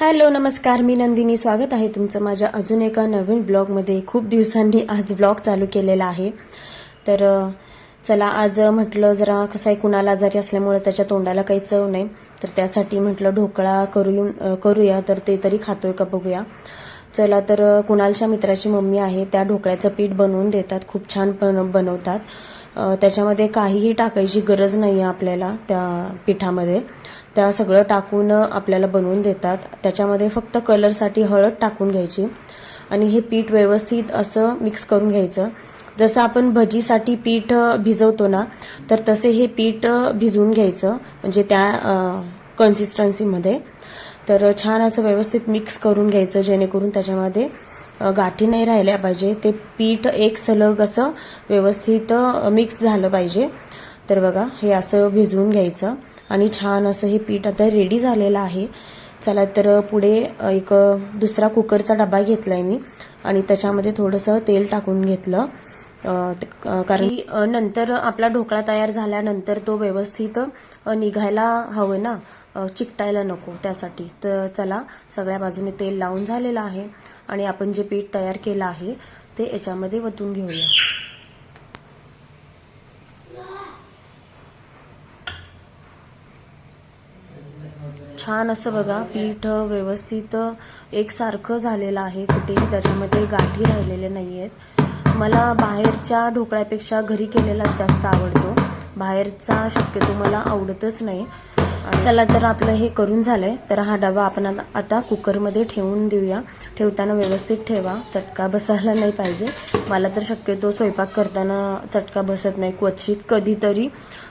Hello नमस्कार. मी नंदिनी. स्वागत आहे तुमचं माझ्या अजून एका नवीन ब्लॉगमध्ये. खूप दिवसांनी आज ब्लॉग चालू केलेला आहे. तर चला आज म्हटलं जरा कसं आहे कुणाला आजारी असल्यामुळे त्याच्या तोंडाला काही चव नाही. तर त्यासाठी म्हटलं ढोकळा करू करूया. तर ते तरी खातोय का बघूया. चला तर कुणालच्या मित्राची मम्मी आहे. त्या ढोकळ्याचं पीठ बनवून देतात. खूप छान बन बनवतात. त्याच्यामध्ये काहीही टाकायची गरज नाही आहे आपल्याला त्या पिठामध्ये. त्या सगळं टाकून आपल्याला बनवून देतात. त्याच्यामध्ये फक्त कलरसाठी हळद टाकून घ्यायची. आणि हे पीठ व्यवस्थित असं मिक्स करून घ्यायचं. जसं आपण भजीसाठी पीठ भिजवतो ना तर तसे हे पीठ भिजवून घ्यायचं. म्हणजे त्या कन्सिस्टन्सीमध्ये तर छान असं व्यवस्थित मिक्स करून घ्यायचं जेणेकरून त्याच्यामध्ये गाठी नाही राहिल्या पाहिजे. ते पीठ एक सलग असं व्यवस्थित मिक्स झालं पाहिजे. तर बघा हे असं भिजवून घ्यायचं. आणि छान असं हे पीठ आता रेडी झालेलं आहे. चला तर पुढे एक दुसरा कुकरचा डबा घेतलाय मी. आणि त्याच्यामध्ये थोडंसं तेल टाकून घेतलं. कारण की, नंतर आपला ढोकळा तयार झाल्यानंतर तो व्यवस्थित निघायला हवं ना? चिकटायला नको त्यासाठी. तर चला सगळ्या बाजूने तेल लावून झालेलं आहे. आणि आपण जे पीठ तयार केलं आहे ते याच्यामध्ये वतून घेऊया. छान असं बघा पीठ व्यवस्थित एकसारखं झालेलं आहे कुठेही त्याच्यामध्ये गाठी राहिलेले नाही आहेत मला बाहेरच्या ढोकळ्यापेक्षा घरी केलेला जास्त आवडतो. बाहेरचा शक्यतो मला आवडतच नाही. चला तर आपलं हे करून झालंय. तर हा डबा आपण आता- आता कुकरमध्ये ठेवून देऊया. ठेवताना व्यवस्थित ठेवा. चटका बसायला नाही पाहिजे. मला तर शक्यतो स्वयंपाक करताना चटका बसत नाही. क्वचित कधीतरी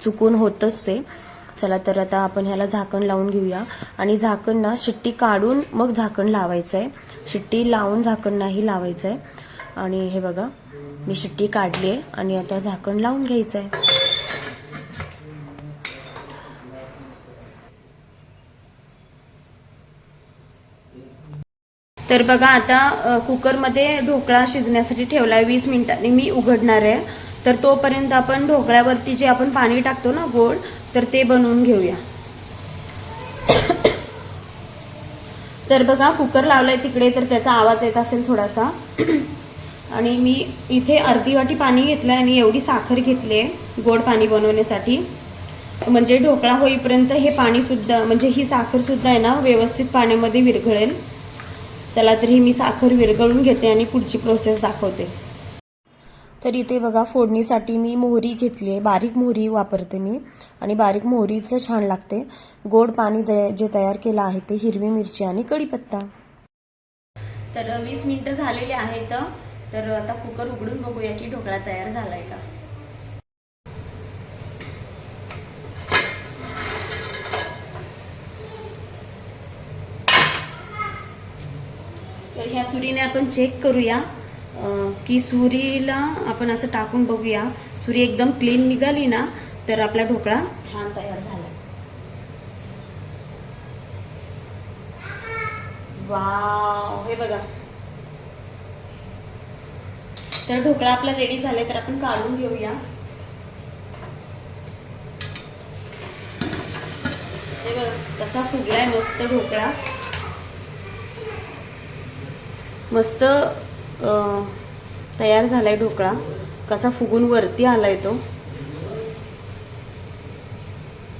चुकून होतच ते. चला तर आता आपण ह्याला झाकण लावून घेऊया. आणि झाकण ना शिट्टी काढून मग झाकण लावायचं आहे शिट्टी लावून झाकण नाही लावायचं आहे आणि हे बघा मी शिट्टी काढली आहे आणि आता झाकण लावून घ्यायचं आहे तर बघा आता कुकरमध्ये ढोकळा शिजण्यासाठी ठेवलाय वीस मिनिटांनी. मी उघडणार आहे. तर तोपर्यंत आपण ढोकळ्यावरती जे आपण पाणी टाकतो ना गोड तर ते बनवून घेऊया. तर बघा कुकर लावलाय तिकडे तर त्याचा आवाज येत असेल थोडासा. आणि मी इथे अर्धी वाटी पाणी घेतलंय आणि एवढी साखर घेतली आहे गोड पाणी बनवण्यासाठी. म्हणजे ढोकळा होईपर्यंत हे पाणी सुद्धा म्हणजे ही साखर सुद्धा आहे ना व्यवस्थित पाण्यामध्ये विरघळेल. चला तर ही मी साखर विरघळून घेते आणि पुढची प्रोसेस दाखवते. तर इथे बघा फोडणीसाठी मी मोहरी घेतली आहे बारीक मोहरी वापरते मी. आणि बारीक मोहरीचं छान लागते. गोड पाणी जे तयार केलं आहे ते हिरवी मिरची आणि कढीपत्ता. तर वीस मिनिटं झालेली आहेत. तर आता कुकर उघडून बघूया की ढोकळा तयार झालाय का. तर ह्या सुरीने आपण चेक करूया. की सुरीला आपण असं टाकून बघूया. सुरी एकदम क्लीन निघाली ना तर आपला ढोकळा छान तयार झाला. वाव हे बघा. तर ढोकळा आपला रेडी झालाय तर आपण काढून घेऊया. हे बघा कसा फुगलाय मस्त ढोकळा. मस्त तयार तयार झालाय ढोकळा. कसा फुगून वरती आलाय तो.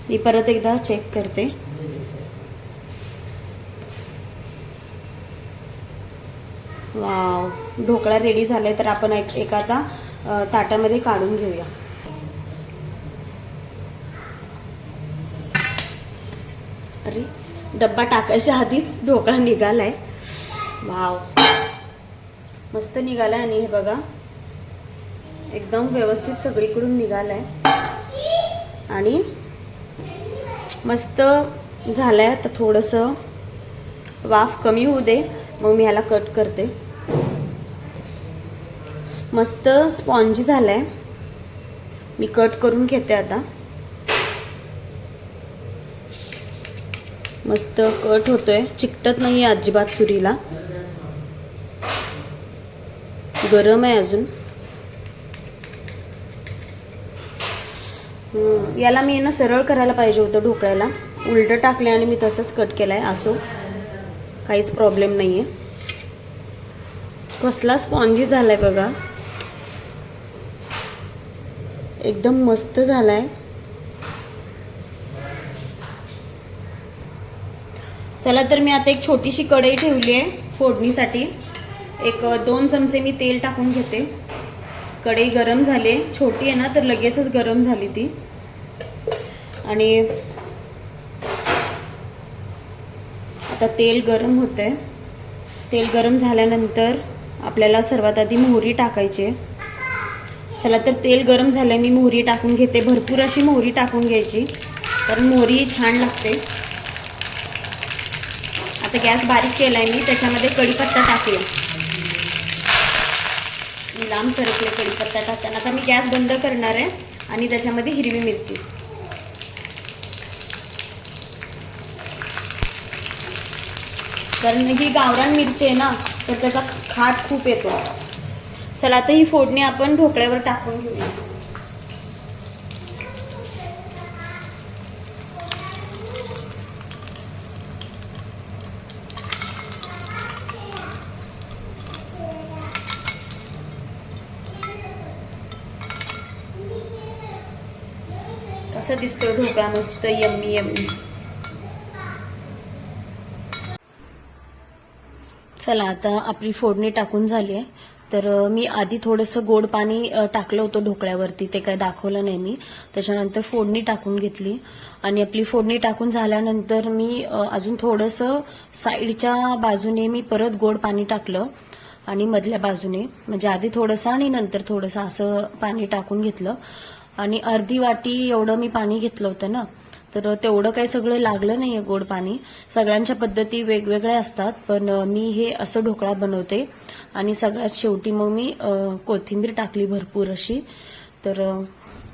मी परत एकदा चेक करते. वाव ढोकळा रेडी झालाय तर आपण एक एक आता ताटामध्ये काढून घेऊया. अरे डब्बा टाकायच्या आधीच ढोकळा निघालाय. वाव. मस्त निघालाय आणि हे बघा. एकदम व्यवस्थित सगळीकडून निघालाय. आणि मस्त झालं आहे आता थोडंसं. वाफ कमी होऊ दे मग मी ह्याला कट करते. मस्त स्पॉन्जी झालाय. मी कट करून घेते आता. मस्त कट होतोय. चिकटत नाही अजिबात सुरीला. गरम आहे अजून. याला मी ना सरळ करायला पाहिजे होतं ढोकळ्याला. उलटं टाकले आणि मी तसंच कट केलं आहे असो. काहीच प्रॉब्लेम नाही आहे कसला स्पॉन्जी आहे बघा. एकदम मस्त झाला आहे चला तर मी आता एक छोटीशी कढई ठेवली आहे फोडणीसाठी. एक दोन चमचे मी तेल टाकून घेते. कढई गरम झाले छोटी आहे ना तर लगेचच गरम झाली ती. आणि आता तेल गरम होत आहे तेल गरम झाल्यानंतर आपल्याला सर्वात आधी मोहरी टाकायची आहे. चला तर तेल गरम झालं मी मोहरी टाकून घेते. भरपूर अशी मोहरी टाकून घ्यायची. कारण मोहरी छान लागते. आता गॅस बारीक केलाय मी त्याच्यामध्ये कढीपत्ता टाकेल मी लांब सरकले कढीपत्ता टाकताना आता मी गॅस बंद करणार आहे आणि त्याच्यामध्ये हिरवी मिरची. कारण ही गावरान मिरची आहे ना तर त्याचा खाट खूप येतो. चला आता ही फोडणी आपण ढोकळ्यावर टाकून घेऊया. असा दिसतोय ढोकळा मस्त यम्मी यम्मी. चला आता आपली फोडणी टाकून झाली आहे. तर मी आधी थोडंसं गोड पाणी टाकलं होतं ढोकळ्यावरती ते काय दाखवलं नाही मी. त्याच्यानंतर फोडणी टाकून घेतली. आणि आपली फोडणी टाकून झाल्यानंतर मी अजून थोडंसं साईडच्या बाजूने मी परत गोड पाणी टाकलं. आणि मधल्या बाजूने म्हणजे आधी थोडंसं आणि नंतर थोडंसं असं पाणी टाकून घेतलं. आणि अर्धी वाटी एवढं मी पाणी घेतलं होतं ना तर तेवढं काही सगळं लागलं नाहीये गोड पाणी. सगळ्यांच्या पद्धती वेगवेगळ्या असतात पण मी हे असं ढोकळा बनवते. आणि सगळ्यात शेवटी मग मी कोथिंबीर टाकली भरपूर अशी. तर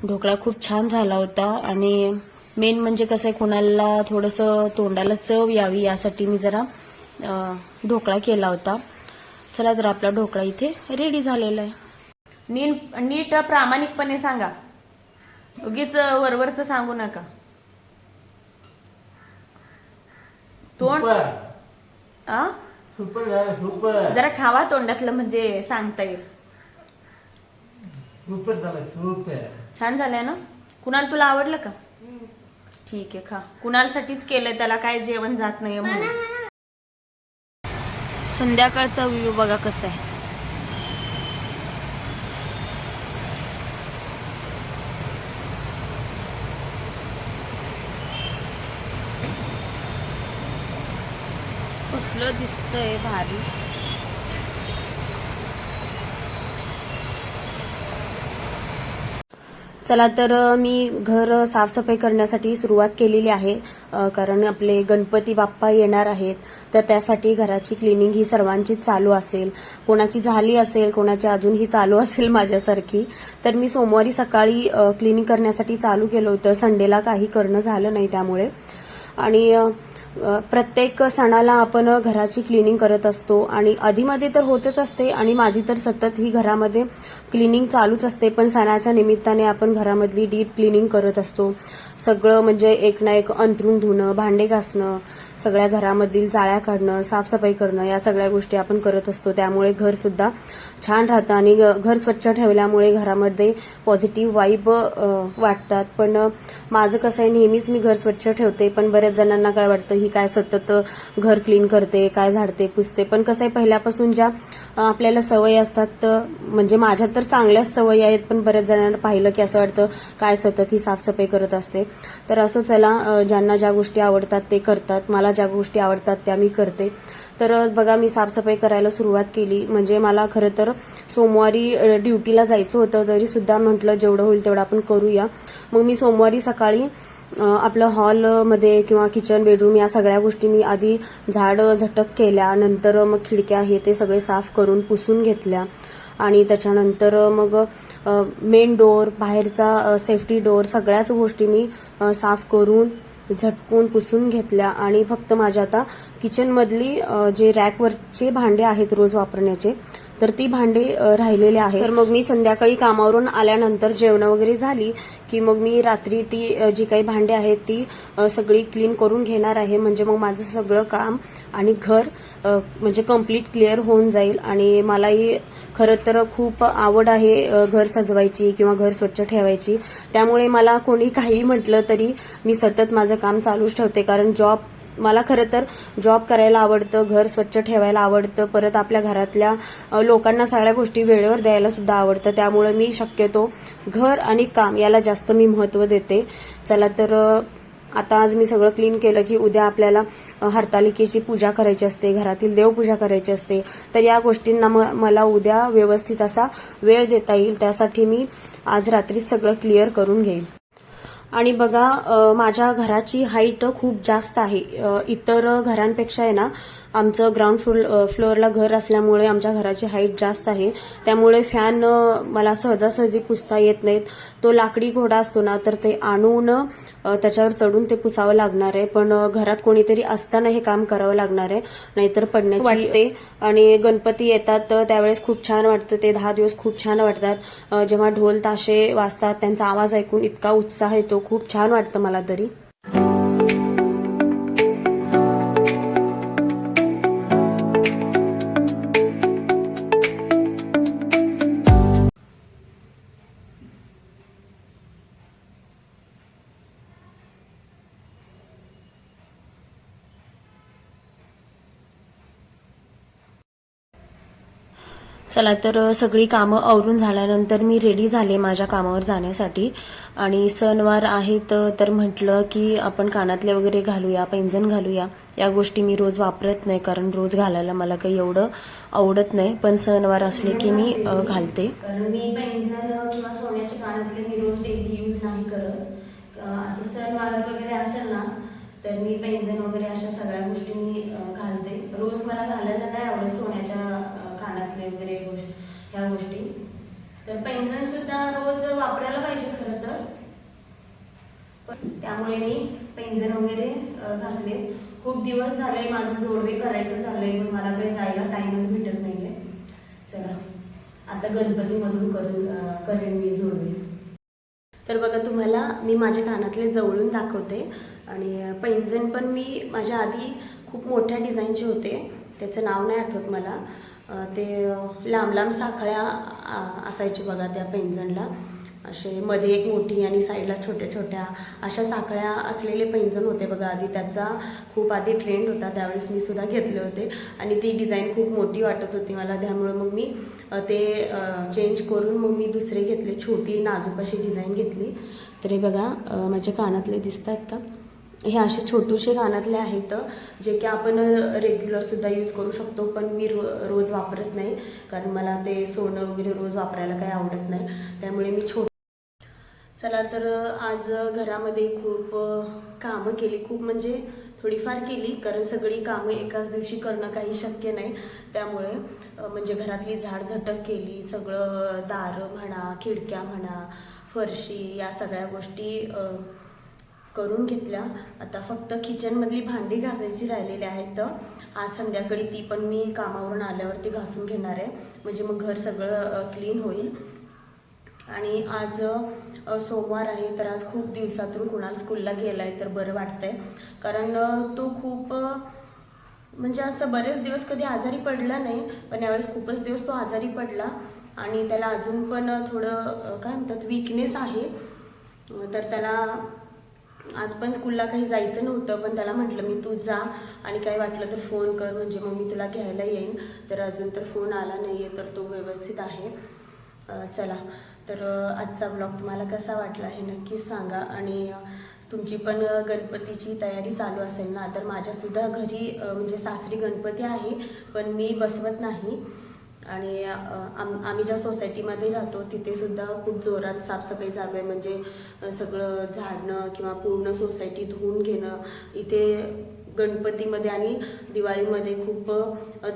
ढोकळा खूप छान झाला होता. आणि मेन म्हणजे कसं आहे कोणाला थोडंसं तोंडाला चव यावी यासाठी मी जरा ढोकळा केला होता. चला तर आपला ढोकळा इथे रेडी झालेला आहे. नीट नीट प्रामाणिकपणे सांगा. उगीच वरवरचं सांगू नका. तोंड सुपर. आ? सुपर झालं सुपर. जरा खावा तोंडातलं म्हणजे सांगता येईल. सुपर झालं सुपर. छान झालंय ना? कुणाल तुला आवडलं का? ठीक आहे खा. कुणालसाठीच केलंय त्याला काय जेवण जात नाही म्हणून. संध्याकाळचा व्ह्यू बघा कसा आहे. सगळं दिसतंय भारी. चला तर मी घर साफसफाई करण्यासाठी सुरुवात केलेली आहे कारण आपले गणपती बाप्पा येणार आहेत तर त्यासाठी घराची क्लिनिंग ही सर्वांची चालू असेल. कोणाची झाली असेल कोणाची अजूनही चालू असेल माझ्यासारखी तर मी सोमवारी सकाळी क्लिनिंग करण्यासाठी चालू केलं होतं. संडेला काही करणं झालं नाही त्यामुळे. आणि प्रत्येक सणाला आपण घराची क्लिनिंग करत असतो आणि आधीमध्ये तर होतच असते आणि माझी तर सतत ही घरामध्ये क्लिनिंग चालूच असते. पण सणाच्या निमित्ताने आपण घरामधली डीप क्लिनिंग करत असतो. सगळं म्हणजे एक ना एक अंथरूण धुणं भांडे घासणं सगळ्या घरामधील जाळ्या काढणं साफसफाई करणं या सगळ्या गोष्टी आपण करत असतो. त्यामुळे घर सुद्धा छान राहतं आणि घर स्वच्छ ठेवल्यामुळे घरामध्ये पॉझिटिव्ह वाईब वाटतात. पण माझं कसं आहे नेहमीच मी घर स्वच्छ ठेवते. पण बऱ्याच जणांना काय वाटतं ही काय सतत घर क्लीन करते काय झाडते पुसते. पण कसं आहे पहिल्यापासून ज्या आपल्याला सवयी असतात म्हणजे माझ्या तर चांगल्याच सवयी आहेत. पण बऱ्याच जणांना पाहिलं की असं वाटतं काय सतत ही साफसफाई करत असते. तर असं चला ज्यांना ज्या गोष्टी आवडतात ते करतात. मला मला ज्या गोष्टी आवडतात त्या मी करते. तर बघा मी साफसफाई करायला सुरुवात केली. म्हणजे मला खरं तर सोमवारी ड्युटीला जायचं होतं तरी सुद्धा म्हटलं जेवढं होईल तेवढं आपण करूया. मग मी सोमवारी सकाळी आपलं हॉलमध्ये किंवा किचन बेडरूम या सगळ्या गोष्टी मी आधी झाड झटक केल्या. नंतर मग खिडक्या हे ते सगळे साफ करून पुसून घेतल्या. आणि त्याच्यानंतर मग मेन डोअर बाहेरचा सेफ्टी डोअर सगळ्याच गोष्टी मी साफ करून झटकून पुसून घेतल्या आणि फक्त माझ्या आता किचनमधली जे रॅकवरचे भांडे आहेत रोज वापरण्याचे तर ती भांडे राहिलेले आहेत. तर मग मी संध्याकाळी कामावरून आल्यानंतर जेवण वगैरे झाली. की मग मी रात्री ती जी काही भांडे आहेत ती सगळी क्लीन करून घेणार आहे. म्हणजे मग माझं सगळं काम आणि घर म्हणजे कंप्लीट क्लिअर होऊन जाईल. आणि मलाही खरं तर खूप आवड आहे घर सजवायची किंवा घर स्वच्छ ठेवायची. त्यामुळे मला कोणी काही म्हटलं तरी मी सतत माझं काम चालूच ठेवते. कारण जॉब मला खरं तर जॉब करायला आवडतं घर स्वच्छ ठेवायला आवडतं परत आपल्या घरातल्या लोकांना सगळ्या गोष्टी वेळेवर द्यायला सुद्धा आवडतं. त्यामुळे मी शक्यतो घर आणि काम याला जास्त मी महत्त्व देते. चला तर आता आज मी सगळं क्लीन केलं की उद्या आपल्याला हरतालिकेची पूजा करायची असते घरातील देवपूजा करायची असते. तर या गोष्टींना म- मला उद्या व्यवस्थित असा वेळ देता येईल. त्यासाठी मी आज रात्री सगळं क्लिअर करून घेईन. आणि बघा माझ्या घराची हाईट खूप जास्त आहे. इतर घरांपेक्षा आहे ना आमचं ग्राउंड फ्लोर फ्लोअरला घर असल्यामुळे आमच्या घराची हाईट जास्त आहे. त्यामुळे फॅन मला सहजासहजी पुसता येत नाहीत. तो लाकडी घोडा असतो ना तर ते आणून त्याच्यावर चढून ते पुसावं लागणार आहे. पण घरात कोणीतरी असताना हे काम करावं लागणार आहे. नाहीतर पडण्याची वाटते. आणि गणपती येतात तर त्यावेळेस खूप छान वाटतं. ते दहा दिवस खूप छान वाटतात. जेव्हा ढोल ताशे वाजतात त्यांचा आवाज ऐकून इतका उत्साह येतो. खूप छान वाटतं मला तरी. चला तर सगळी कामं आवरून झाल्यानंतर मी रेडी झाले माझ्या कामावर जाण्यासाठी. आणि सणवार आहेत तर म्हटलं की आपण कानातले वगैरे घालूया पैंजण घालूया. या गोष्टी मी रोज वापरत नाही कारण रोज घालायला मला काही एवढं आवडत नाही. पण सणवार असले की मी घालते. कारण मी पैंजण किंवा सोन्याचे कानातले मी रोज डेली यूज नाही करत. असं सणवार वगैरे असेल ना तर मी पैंजण वगैरे अशा सगळ्या गोष्टी मी अ, घालते रोज मला घालायला नाही आवडत सोन्याच्या अ, कानातले वगैरे गोष्टी ह्या गोष्टी. तर पैंजण सुद्धा रोज वापरायला पाहिजे खरं तर. पण त्यामुळे मी पैंजण वगैरे घातले. खूप दिवस झाले माझं जोडवे करायचं झालंय पण मला काही जायला टाइमच भेटत नाहीये. चला आता गणपतीमधून करून करेन मी जोडवे. तर बघा तुम्हाला मी माझ्या कानातले जवळून दाखवते. आणि पैंजण पण मी माझ्या आधी खूप मोठ्या डिझाईनचे होते. त्याचं नाव नाही आठवत मला. ते लांब लांब साखळ्या असायची असायचे बघा त्या पैंजणला. असे मध्ये एक मोठी आणि साईडला छोट्या छोट्या अशा साखळ्या असलेले पैंजण होते बघा. आधी त्याचा खूप आधी ट्रेंड होता त्यावेळेस मी सुद्धा घेतले होते. आणि ती डिझाईन खूप मोठी वाटत होती मला. त्यामुळं मग मी ते चेंज करून मग मी दुसरे घेतले. छोटी नाजूक अशी डिझाईन घेतली. तरी बघा माझ्या कानातले दिसत आहेत का? हे असे छोटूशे कानातले आहेत जे की आपण रेग्युलरसुद्धा यूज करू शकतो पण मी रो रोज वापरत नाही. कारण मला ते सोनं वगैरे रोज वापरायला काही आवडत नाही. त्यामुळे मी छोट चला तर आज घरामध्ये खूप कामं केली. खूप म्हणजे थोडीफार केली कारण सगळी कामं एकाच दिवशी करणं काही शक्य नाही. त्यामुळे म्हणजे घरातली झाडझटक केली सगळं दारं म्हणा खिडक्या म्हणा फरशी या सगळ्या गोष्टी करून घेतल्या. आता फक्त किचनमधली भांडी घासायची राहिलेली आहेत. तर आज संध्याकाळी ती पण मी कामावरून आल्यावरती घासून घेणार आहे. म्हणजे मग घर सगळं क्लीन होईल. आणि आज सोमवार आहे तर आज खूप दिवसातून कुणाल स्कूलला गेला आहे तर बरं वाटतंय. कारण तो खूप म्हणजे असं बरेच दिवस कधी आजारी पडला नाही पण यावेळेस खूपच दिवस तो आजारी पडला. आणि त्याला अजून पण थोडं काय म्हणतात विकनेस आहे. तर त्याला आज पण स्कूलला काही जायचं नव्हतं पण त्याला म्हटलं मी तू जा आणि काही वाटलं तर फोन कर म्हणजे मग मी तुला घ्यायला येईन. तर अजून तर फोन आला नाही आहे तर तो व्यवस्थित आहे. चला. तर आजचा ब्लॉग तुम्हाला कसा वाटला हे नक्कीच सांगा. आणि तुमची पण गणपतीची तयारी चालू असेल ना तर माझ्यासुद्धा घरी म्हणजे सासरी गणपती आहे पण मी बसवत नाही. आणि आम आम्ही ज्या सोसायटीमध्ये राहतो तिथेसुद्धा खूप जोरात साफसफाई चालू आहे. म्हणजे सगळं झाडणं किंवा पूर्ण सोसायटी धुवून घेणं इथे गणपतीमध्ये आणि दिवाळीमध्ये खूप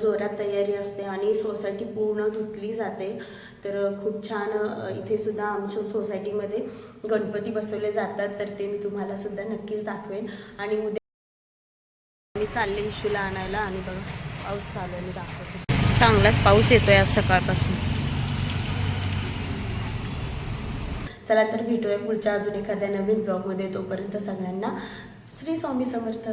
जोरात तयारी असते आणि सोसायटी पूर्ण धुतली जाते. तर खूप छान इथेसुद्धा इथे सुद्धा आमच्या सोसायटीमध्ये गणपती बसवले जातात. तर ते मी तुम्हालासुद्धा नक्कीच दाखवेन. आणि उद्या मी चालले इशूला आणायला आणि बघा पाऊस चालू आहे मी चांगलाच पाऊस येतोय आज सकाळपासून. चला तर भेटूया पुढच्या अजून एखाद्या नवीन ब्लॉगमध्ये तोपर्यंत सगळ्यांना श्री स्वामी समर्थ.